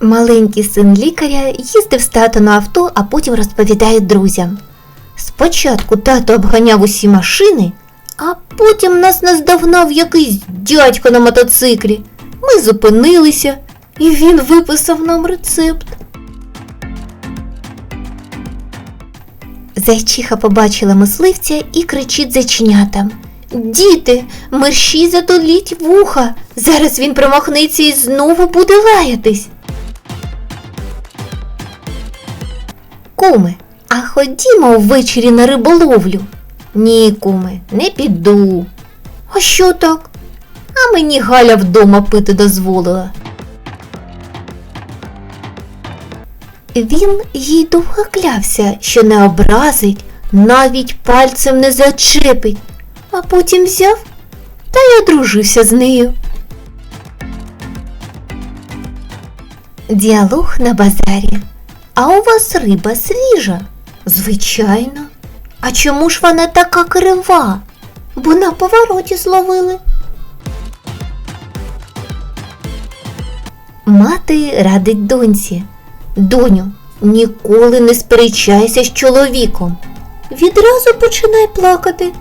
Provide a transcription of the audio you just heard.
Маленький син лікаря їздив з тато на авто, а потім розповідає друзям. Спочатку тато обганяв усі машини, а потім нас наздогнав якийсь дядько на мотоциклі. Ми зупинилися, і він виписав нам рецепт. Зайчиха побачила мисливця і кричить зайченятам. Діти, мерщій затуліть вуха. Зараз він промахнеться і знову буде лаятись. Куме, а ходімо ввечері на риболовлю. Ні, куме, не піду. А що так? А мені Галя вдома пити дозволила. Він їй довго клявся, що не образить, навіть пальцем не зачепить, а потім взяв та й одружився з нею. Діалог на базарі. А у вас риба свіжа? Звичайно. А чому ж вона така крива? Бо на повороті зловили. Мати радить доньці. Доню, ніколи не сперечайся з чоловіком. Відразу починай плакати.